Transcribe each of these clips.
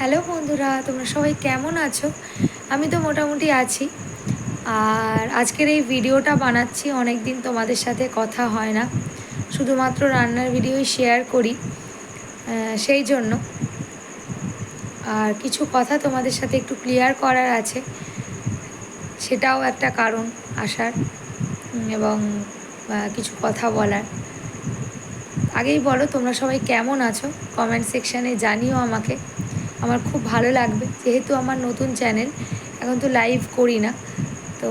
Hello বন্ধুরা, তোমরা সবাই কেমন আছো? আমি তো মোটামুটি আছি। আর আজকের এই ভিডিওটা বানাচ্ছি অনেক দিন তোমাদের সাথে কথা হয় না। শুধুমাত্র রান্নার ভিডিওই শেয়ার করি সেই জন্য। আর কিছু কথা তোমাদের সাথে একটু ক্লিয়ার করার আছে, সেটাও একটা কারণ আসার এবং কিছু কথা বলার। আগেই বলো তোমরা সবাই কেমন আছো? কমেন্ট সেকশানে জানিও আমাকে। আমার খুব ভালো লাগবে, যেহেতু আমার নতুন চ্যানেল এখন তো লাইভ করি না। তো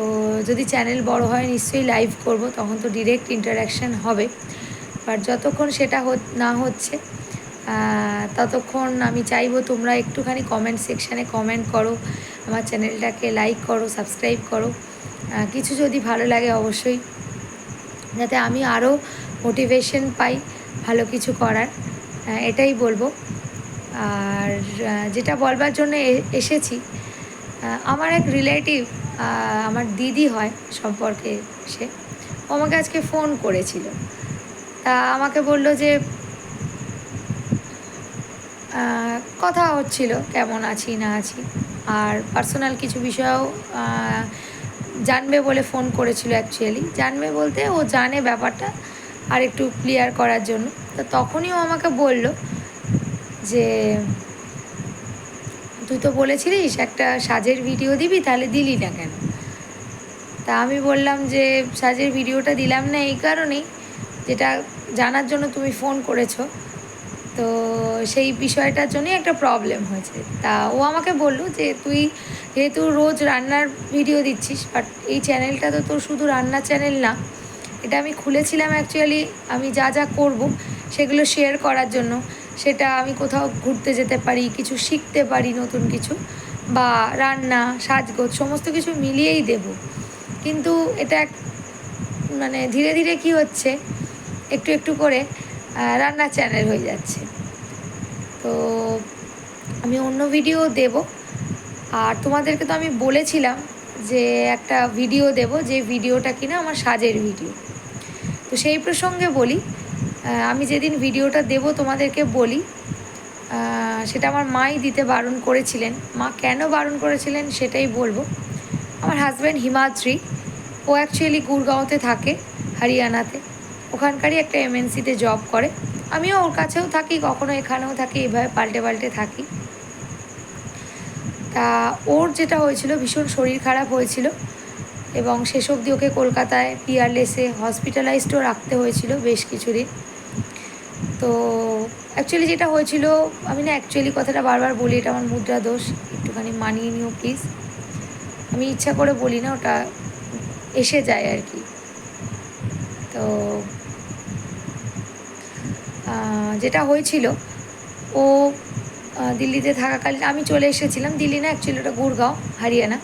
যদি চ্যানেল বড় হয়, নিশ্চয়ই লাইভ করব, তখন তো ডিরেক্ট ইন্টারাকশান হবে। বাট যতক্ষণ সেটা না হচ্ছে ততক্ষণ আমি চাইব তোমরা একটুখানি কমেন্ট সেকশানে কমেন্ট করো, আমার চ্যানেলটাকে লাইক করো সাবস্ক্রাইব করো। কিছু যদি ভালো লাগে অবশ্যই, যাতে আমি আরও মোটিভেশন পাই ভালো কিছু করার। এটাই বলব। আর যেটা বলবার জন্য এসেছি আমার এক রিলেটিভ আমার দিদি হয় সম্পর্কে সে, ও আমাকে আজকে ফোন করেছিল। তা আমাকে বলল যে কথা হচ্ছিল কেমন আছি না আছি, আর পার্সোনাল কিছু বিষয়েও জানবে বলে ফোন করেছিল অ্যাকচুয়ালি জানবে বলতে ও জানে ব্যাপারটা আর একটু ক্লিয়ার করার জন্য। তো তখনই ও আমাকে বলল যে তুই তো বলেছিলিস একটা সাজের ভিডিও দিবি, তাহলে দিলি না কেন? তা আমি বললাম যে সাজের ভিডিওটা দিলাম না এই কারণেই, যেটা জানার জন্য তুমি ফোন করেছ। তো সেই বিষয়টার জন্যই একটা প্রবলেম হয়েছে। তা ও আমাকে বলল যে তুই যেহেতু রোজ রান্নার ভিডিও দিচ্ছিস বাট এই চ্যানেলটা তো তোর শুধু রান্নার চ্যানেল না, এটা আমি খুলেছিলাম অ্যাকচুয়ালি আমি যা যা করব সেগুলো শেয়ার করার জন্য। সেটা আমি কোথাও ঘুরতে যেতে পারি কিছু শিখতে পারি নতুন কিছু বা রান্না সাজগোজ সমস্ত কিছু মিলিয়েই দেব। কিন্তু এটা এক মানে ধীরে ধীরে কি হচ্ছে একটু একটু করে আহ, রান্নার চ্যানেল হয়ে যাচ্ছে। তো আমি অন্য ভিডিও দেব। আর তোমাদেরকে তো আমি বলেছিলাম যে একটা ভিডিও দেব যে ভিডিওটা কিনা আমার সাজের ভিডিও তো সেই প্রসঙ্গে বলি আমি যেদিন ভিডিওটা দেব তোমাদেরকে বলি সেটা আমার মাই দিতে বারণ করেছিলেন। মা কেন বারণ করেছিলেন সেটাই বলব। আমার হাজব্যান্ড হিমাদ্রি, ও অ্যাকচুয়ালি গুরগাঁওতে থাকে, হরিয়ানাতে। ওখানকারই একটা এমএনসিতে জব করে। আমিও ওর কাছেও থাকি, কখনো এখানেও থাকি, এভাবে পাল্টে পাল্টে থাকি। তা ওর যেটা হয়েছিল, ভীষণ শরীর খারাপ হয়েছিল এবং শেষ অবধি ওকে কলকাতায় পিয়ারলেসে হসপিটালাইজডও রাখতে হয়েছিল বেশ কিছুদিন। তো অ্যাকচুয়ালি যেটা হয়েছিল, আমি না অ্যাকচুয়ালি কথাটা বারবার বলি, এটা আমার মুদ্রা দোষ। একটুখানি মানিয়ে নিও প্লিজ আমি ইচ্ছা করে বলি না, ওটা এসে যায় আর কি। তো যেটা হয়েছিল, ও দিল্লিতে থাকাকালীন, আমি চলে এসেছিলাম। দিল্লি না অ্যাকচুয়ালি ওটা গুড়গাঁও হরিয়ানা।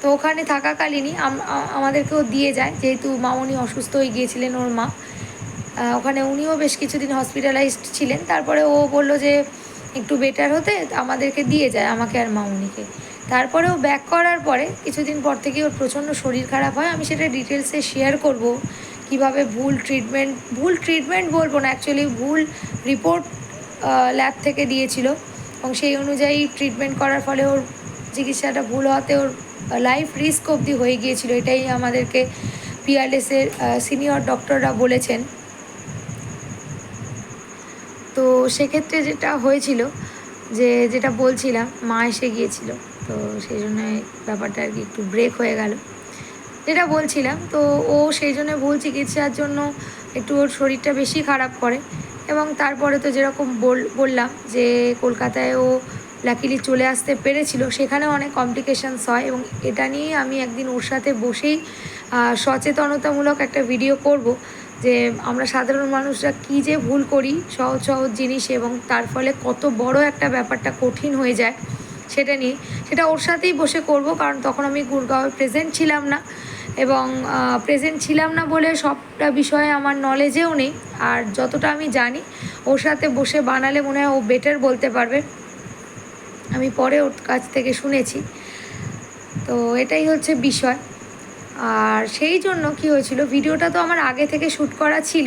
তো ওখানে থাকাকালীনই আমাদেরকেও দিয়ে যায়। যেহেতু মামনি অসুস্থ হয়ে গিয়েছিলেন ওর মা ওখানে উনিও বেশ কিছুদিন হসপিটালাইজড ছিলেন। তারপরে ও বলল যে, একটু বেটার হতে আমাদেরকে দিয়ে যায়, আমাকে আর মামনিকে তারপরে ও ব্যাক করার পরে কিছুদিন পর থেকে ওর প্রচণ্ড শরীর খারাপ হয়। আমি সেটা ডিটেলসে শেয়ার করব, কীভাবে ভুল ট্রিটমেন্ট ভুল ট্রিটমেন্ট বলব না অ্যাকচুয়ালি ভুল রিপোর্ট ল্যাব থেকে দিয়েছিল। এবং সেই অনুযায়ী ট্রিটমেন্ট করার ফলে ওর চিকিৎসাটা ভুল হওয়াতে ওর লাইফ রিস্ক অবধি হয়ে গিয়েছিল। এটাই আমাদেরকে পিআরএসের সিনিয়র ডক্টররা বলেছেন। তো সেক্ষেত্রে যেটা হয়েছিল যে যেটা বলছিলাম, মা এসে গিয়েছিল। তো সেই জন্য ব্যাপারটা আর কি একটু ব্রেক হয়ে গেল। যেটা বলছিলাম, তো ও সেই জন্য ভুল চিকিৎসার জন্য একটু ওর শরীরটা বেশি খারাপ করে এবং তারপরে তো যেরকম বল, বললাম যে কলকাতায় ও লাকিলি চলে আসতে পেরেছিল, সেখানেও অনেক কমপ্লিকেশানস হয় এবং এটা নিয়েই আমি একদিন ওর সাথে বসেই সচেতনতামূলক একটা ভিডিও করব। যে আমরা সাধারণ মানুষরা কী যে ভুল করি, সহজ সহজ জিনিস এবং তার ফলে কত বড় একটা ব্যাপারটা কঠিন হয়ে যায় সেটা নিয়ে। সেটা ওর সাথেই বসে করব কারণ তখন আমি গুরগাঁওয়ে প্রেজেন্ট ছিলাম না এবং প্রেজেন্ট ছিলাম না বলে সবটা বিষয়ে আমার নলেজেও নেই। আর যতটা আমি জানি, ওর সাথে বসে বানালে মনে হয় ও বেটার বলতে পারবে। আমি পরে ওর কাছ থেকে শুনেছি। তো এটাই হচ্ছে বিষয়। আর সেই জন্য কি হয়েছিল, ভিডিওটা তো আমার আগে থেকে শ্যুট করা ছিল,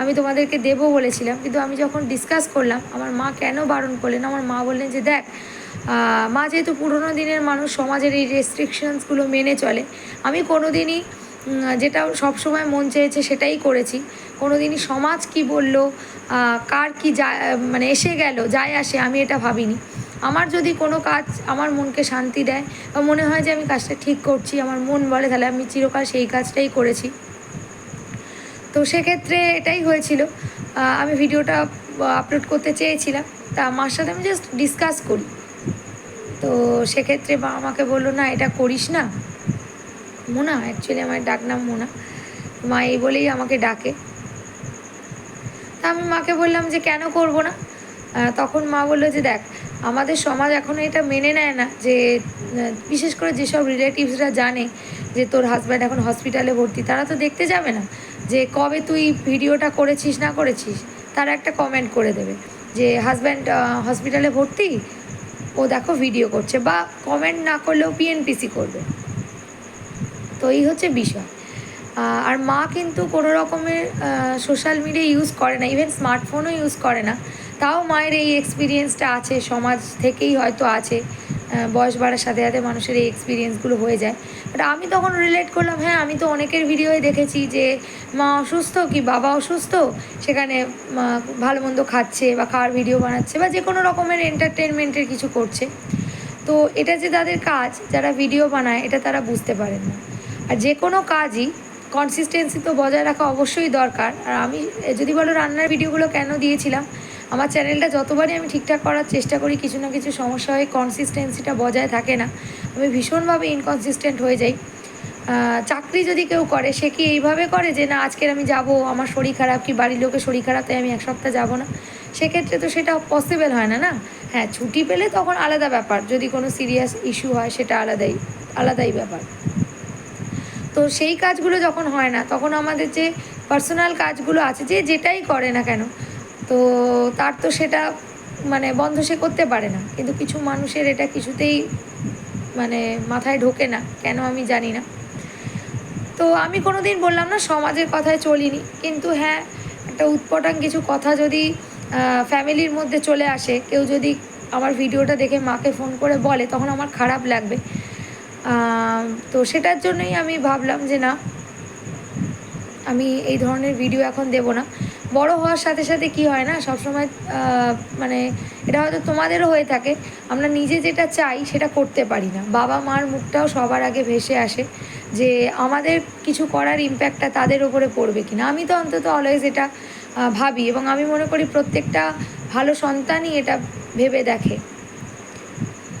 আমি তোমাদেরকে দেবো বলেছিলাম, কিন্তু আমি যখন ডিসকাস করলাম, আমার মা কেন বারণ করলেন আমার মা বললেন যে, দেখ মা যেহেতু পুরোনো দিনের মানুষ, সমাজের এই রেস্ট্রিকশনসগুলো মেনে চলে, আমি কোনো দিনই যেটা সবসময় মন চেয়েছে সেটাই করেছি কোনো দিনই সমাজ কি বলল কার কি যা মানে এসে গেল, যায় আসে, আমি এটা ভাবিনি। আমার যদি কোনো কাজ আমার মনকে শান্তি দেয় বা মনে হয় যে আমি কাজটা ঠিক করছি, আমার মন বলে তাহলে আমি চিরকাল সেই কাজটাই করেছি। তো সেক্ষেত্রে এটাই হয়েছিল। আমি ভিডিওটা আপলোড করতে চেয়েছিলাম। তা মার সাথে আমি জাস্ট ডিসকাস করি। তো সেক্ষেত্রে মা আমাকে বলল, না, এটা করিস না। মোনা অ্যাকচুয়ালি আমার ডাক নাম মোনা। মা এই বলেই আমাকে ডাকে। তা আমি মাকে বললাম যে, কেন করব না? তখন মা বলল যে, দেখ আমাদের সমাজ এখনও এটা মেনে নেয় না যে, বিশেষ করে যেসব রিলেটিভসরা জানে যে তোর হাজব্যান্ড এখন হসপিটালে ভর্তি, তারা তো দেখতে যাবে না যে কবে তুই ভিডিওটা করেছিস, না করেছিস, তারা একটা কমেন্ট করে দেবে যে হাজব্যান্ড হসপিটালে ভর্তি? ও দেখো ভিডিও করছে। বা কমেন্ট না করলেও পিএনপিসি করবে। তো এই হচ্ছে বিষয়। আর মা কিন্তু কোনো রকমের সোশ্যাল মিডিয়া ইউজ করে না ইভেন স্মার্টফোনও ইউজ করে না। তাও মায়ের এই এক্সপিরিয়েন্সটা আছে, সমাজ থেকেই হয়তো আছে। বয়স বাড়ার সাথে সাথে মানুষের এই এক্সপিরিয়েন্সগুলো হয়ে যায়। বাট আমি তখন রিলেট করলাম হ্যাঁ আমি তো অনেকের ভিডিওই দেখেছি যে মা অসুস্থ কি বাবা অসুস্থ? সেখানে ভালো মন্দ খাচ্ছে বা খাওয়ার ভিডিও বানাচ্ছে বা যে কোনো রকমের এন্টারটেনমেন্টের কিছু করছে। তো এটা যে তাদের কাজ, যারা ভিডিও বানায়, এটা তারা বুঝতে পারেন না। আর যে কোনো কাজই কনসিস্টেন্সি তো বজায় রাখা অবশ্যই দরকার। আর আমি যদি বলো রান্নার ভিডিওগুলো কেন দিয়েছিলাম আমার চ্যানেলটা যতবারই আমি ঠিকঠাক করার চেষ্টা করি, কিছু না কিছু সমস্যা হয় কনসিস্টেন্সিটা বজায় থাকে না। আমি ভীষণভাবে ইনকনসিস্টেন্ট হয়ে যাই। চাকরি যদি কেউ করে, সে কি এইভাবে করে যে, না, আজকের আমি যাব, আমার শরীর খারাপ, কি বাড়ির লোকের শরীর খারাপ, তাই আমি এক সপ্তাহ যাব না সেক্ষেত্রে তো সেটা পসিবল হয় না না? হ্যাঁ ছুটি পেলে তখন আলাদা ব্যাপার। যদি কোনো সিরিয়াস ইস্যু হয়, সেটা আলাদাই আলাদাই ব্যাপার। তো সেই কাজগুলো যখন হয় না, তখন আমাদের যে পার্সোনাল কাজগুলো আছে, যে যেটাই করে না কেন তো তার তো সেটা মানে বন্ধ সে করতে পারে না। কিন্তু কিছু মানুষের এটা কিছুতেই মানে মাথায় ঢোকে না। কেন আমি জানি না। তো আমি কোনো দিন বললাম না, সমাজের কথায় চলিনি। কিন্তু হ্যাঁ একটা উৎপটাং কিছু কথা যদি ফ্যামিলির মধ্যে চলে আসে, কেউ যদি আমার ভিডিওটা দেখে মাকে ফোন করে বলে, তখন আমার খারাপ লাগবে। তো সেটার জন্যই আমি ভাবলাম যে না, আমি এই ধরনের ভিডিও এখন দেব না। বড় হওয়ার সাথে সাথে কি হয় না, সবসময় মানে এটা হয়তো তোমাদেরও হয়ে থাকে। আমরা নিজে যেটা চাই সেটা করতে পারি না। বাবা মার মুখটাও সবার আগে ভেসে আসে যে আমাদের কিছু করার ইম্প্যাক্টটা তাদের ওপরে পড়বে কিনা। আমি তো অন্তত অলওয়েজ এটা ভাবি এবং আমি মনে করি প্রত্যেকটা ভালো সন্তানই এটা ভেবে দেখে।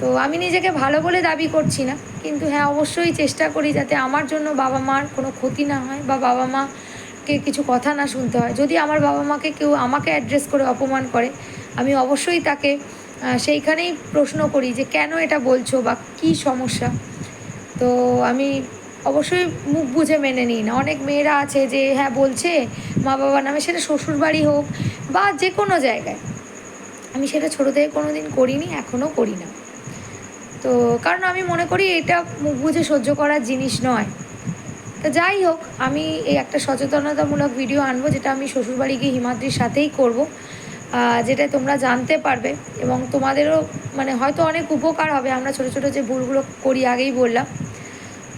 তো আমি নিজেকে ভালো বলে দাবি করছি না, কিন্তু হ্যাঁ অবশ্যই চেষ্টা করি যাতে আমার জন্য বাবা মার কোনো ক্ষতি না হয় বা বাবা মাকে কিছু কথা না শুনতে হয়। যদি আমার বাবা মাকে কেউ আমাকে অ্যাড্রেস করে অপমান করে, আমি অবশ্যই তাকে সেইখানেই প্রশ্ন করি যে কেন এটা বলছো বা কী সমস্যা। তো আমি অবশ্যই মুখ বুঝে মেনে নিই না। অনেক মেয়েরা আছে যে হ্যাঁ বলছে মা বাবা নামে, সেটা শ্বশুর বাড়ি হোক বা যে কোনো জায়গায়। আমি সেটা ছোটো থেকে কোনো দিন করিনি, এখনও করি না। তো কারণ আমি মনে করি এটা মুখ বুঝে সহ্য করার জিনিস নয়। তো যাই হোক, আমি এই একটা সচেতনতামূলক ভিডিও আনব, যেটা আমি শ্বশুরবাড়ি গিয়ে হিমাদ্রির সাথেই করব। যেটা তোমরা জানতে পারবে এবং তোমাদেরও মানে হয়তো অনেক উপকার হবে, আমরা ছোটো ছোটো যে ভুলগুলো করি আগেই বললাম।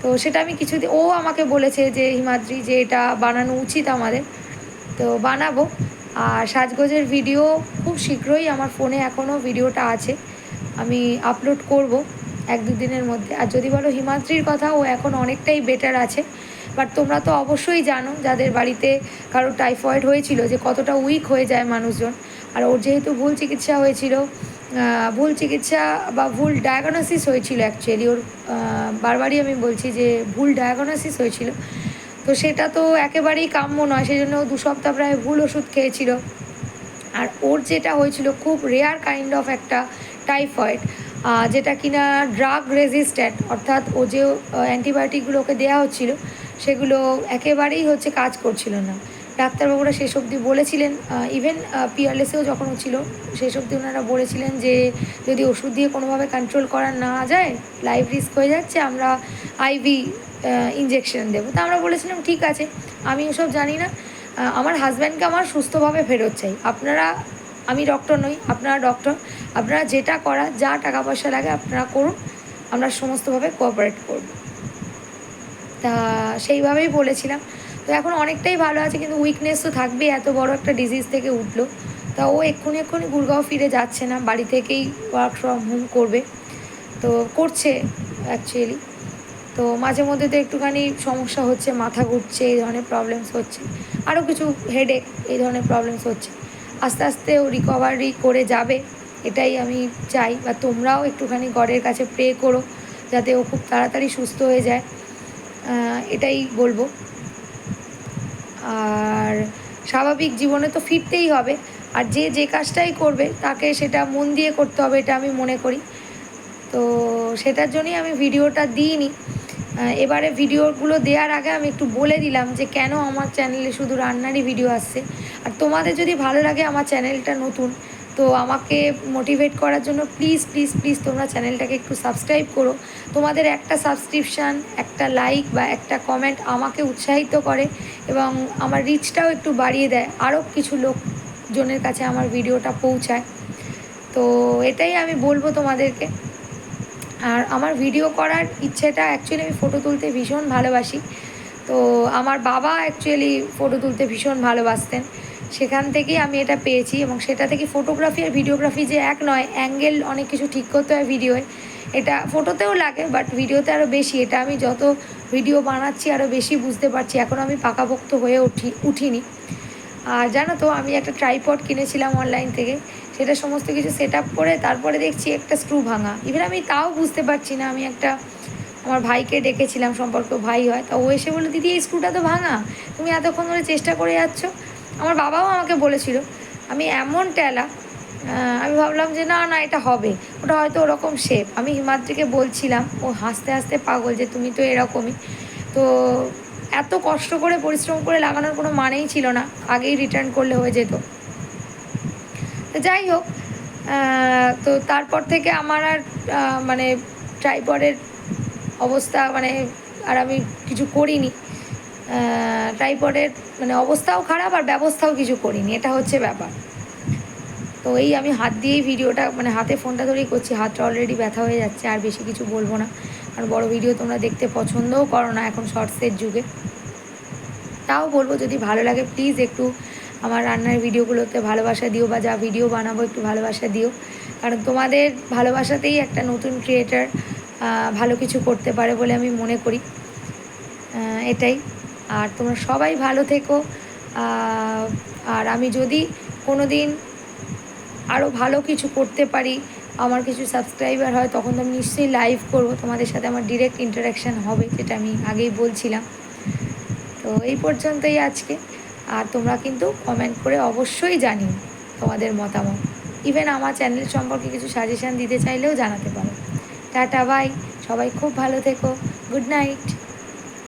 তো সেটা আমি কিছুদিন, ও আমাকে বলেছে যে, হিমাদ্রি, যে এটা বানানো উচিত আমাদের। তো বানাবো। আর সাজগোজের ভিডিও খুব শীঘ্রই আমার ফোনে এখনও ভিডিওটা আছে, আমি আপলোড করব এক দু দিনের মধ্যে। আর যদি বলো হিমাদ্রির কথা, ও এখন অনেকটাই বেটার আছে। বাট তোমরা তো অবশ্যই জানো যাদের বাড়িতে কারও টাইফয়েড হয়েছিল যে কতটা উইক হয়ে যায় মানুষজন। আর ওর যেহেতু ভুল চিকিৎসা হয়েছিল ভুল চিকিৎসা বা ভুল ডায়াগনোসিস হয়েছিল অ্যাকচুয়ালি ওর বারবারই আমি বলছি যে ভুল ডায়াগনোসিস হয়েছিল। তো সেটা তো একেবারেই কাম্য নয় সেই জন্য দু সপ্তাহ প্রায় ভুল ওষুধ খেয়েছিল। আর ওর যেটা হয়েছিল, খুব রেয়ার কাইন্ড অফ একটা টাইফয়েড যেটা কিনা ড্রাগ রেজিস্ট্যান্ট অর্থাৎ ও যে অ্যান্টিবায়োটিকগুলো ওকে দেওয়া হচ্ছিল, সেগুলো একেবারেই হচ্ছে কাজ করছিল না। ডাক্তারবাবুরা শেষ অবধি বলেছিলেন ইভেন পিয়ারলেসেও যখন ছিল, শেষ অবধি ওনারা বলেছিলেন যে, যদি ওষুধ দিয়ে কোনোভাবে কন্ট্রোল করা না যায় লাইফ রিস্ক হয়ে যাচ্ছে, আমরা আইভি ইঞ্জেকশন দেবো। তা আমরা বলেছিলাম, ঠিক আছে, আমি ওসব জানি না। আমার হাজব্যান্ডকে আমার সুস্থভাবে ফেরত চাই। আপনারা আমি ডক্টর নই, আপনারা ডক্টর আপনারা যেটা করা যা টাকা পয়সা লাগে আপনারা করুন। আমরা সমস্তভাবে কোঅপারেট করব। তা সেইভাবেই বলেছিলাম। তো এখন অনেকটাই ভালো আছে, কিন্তু উইকনেস তো থাকবেই। এত বড় একটা ডিজিজ থেকে উঠল। তা ও এক্ষুনি এক্ষুনি গুরগাঁও ফিরে যাচ্ছে না, বাড়ি থেকেই ওয়ার্ক ফ্রম হোম করবে। তো করছে অ্যাকচুয়ালি তো মাঝে মধ্যে তো একটুখানি সমস্যা হচ্ছে, মাথা ঘুরছে, এই ধরনের প্রবলেমস হচ্ছে। আরও কিছু হেডেক এই ধরনের প্রবলেমস হচ্ছে। আস্তে আস্তে ও রিকভারি করে যাবে, এটাই আমি চাই। বা তোমরাও একটুখানি গডের কাছে প্রে করো, যাতে ও খুব তাড়াতাড়ি সুস্থ হয়ে যায়। এটাই বলব। আর স্বাভাবিক জীবনে তো ফিরতেই হবে, আর যে যে কাজটাই করবে, তাকে সেটা মন দিয়ে করতে হবে, এটা আমি মনে করি। তো সেটার জন্যই আমি ভিডিওটা দিইনি। এবারে ভিডিওগুলো দেওয়ার আগে আমি একটু বলে দিলাম যে কেন আমার চ্যানেলে শুধু রান্নারই ভিডিও আসছে। আর তোমাদের যদি ভালো লাগে আমার চ্যানেলটা নতুন, তো আমাকে মোটিভেট করার জন্য প্লিজ প্লিজ প্লিজ তোমরা চ্যানেলটাকে একটু সাবস্ক্রাইব করো। তোমাদের একটা সাবস্ক্রিপশান একটা লাইক বা একটা কমেন্ট আমাকে উৎসাহিত করে এবং আমার রিচটাও একটু বাড়িয়ে দেয়, আরও কিছু লোকজনের কাছে আমার ভিডিওটা পৌঁছায়। তো এটাই আমি বলব তোমাদেরকে। আর আমার ভিডিও করার ইচ্ছেটা অ্যাকচুয়ালি আমি ফটো তুলতে ভীষণ ভালোবাসি। তো আমার বাবা অ্যাকচুয়ালি ফটো তুলতে ভীষণ ভালোবাসতেন। সেখান থেকেই আমি এটা পেয়েছি এবং সেটা থেকে ফটোগ্রাফি আর ভিডিওগ্রাফি যে এক নয় অ্যাঙ্গেল অনেক কিছু ঠিক করতে হয় ভিডিওয় এটা ফটোতেও লাগে বাট ভিডিওতে আরও বেশি। এটা আমি যত ভিডিও বানাচ্ছি আরও বেশি বুঝতে পারছি। এখন আমি পাকাপোক্ত হয়ে উঠি, উঠিনি। আর জানো তো, আমি একটা ট্রাইপড কিনেছিলাম অনলাইন থেকে। সেটা সমস্ত কিছু সেট আপ করে তারপরে দেখছি একটা স্ক্রু ভাঙা। ইভেন আমি তাও বুঝতে পারছি না, আমি একটা আমার ভাইকে ডেকেছিলাম, সম্পর্ক ভাই হয়, তা ও এসে বলল, দিদি, এই স্ক্রুটা তো ভাঙা, তুমি এতক্ষণ ধরে চেষ্টা করে যাচ্ছ। আমার বাবাও আমাকে বলেছিল, আমি এমন টেলা আমি ভাবলাম যে না না, এটা হবে। ওটা হয়তো ওরকম শেপ আমি হিমাদ্রিকে বলছিলাম, ও হাসতে হাসতে পাগল যে, তুমি তো এরকমই। তো এত কষ্ট করে, পরিশ্রম করে লাগানোর কোনো মানেই ছিল না। আগেই রিটার্ন করলে হয়ে যেত। যাই হোক তো তারপর থেকে আমার আর মানে ট্রাইপডের অবস্থা মানে আর আমি কিছু করিনি। ট্রাইপডের মানে অবস্থাও খারাপ আর ব্যবস্থাও কিছু করিনি। এটা হচ্ছে ব্যাপার। তো এই আমি হাত দিয়েই ভিডিওটা মানে হাতে ফোনটা ধরেই করছি, হাতটা অলরেডি ব্যথা হয়ে যাচ্ছে, আর বেশি কিছু বলব না। আর বড় ভিডিও তোমরা দেখতে পছন্দও করো না এখন শর্টসের যুগে। তাও বলব, যদি ভালো লাগে প্লিজ একটু আমার রান্নার ভিডিওগুলোতে ভালোবাসা দিও বা যা ভিডিও বানাবো একটু ভালোবাসা দিও। কারণ তোমাদের ভালোবাসাতেই একটা নতুন ক্রিয়েটার ভালো কিছু করতে পারে বলে আমি মনে করি। এটাই। আর তোমরা সবাই ভালো থেকো। আর আমি যদি কোনো দিন আরও ভালো কিছু করতে পারি আমার কিছু সাবস্ক্রাইবার হয়, তখন তো আমি নিশ্চয়ই লাইভ করব, তোমাদের সাথে আমার ডিরেক্ট ইন্টারাকশান হবে, যেটা আমি আগেই বলছিলাম। তো এই পর্যন্তই আজকে, আর তোমরা কিন্তু কমেন্ট করে অবশ্যই জানিও তোমাদের মতামত। ইভেন আমার চ্যানেল সম্পর্কে কিছু সাজেশান দিতে চাইলেও জানাতে পারো। টাটা বাই সবাই খুব ভালো থেকো। Good night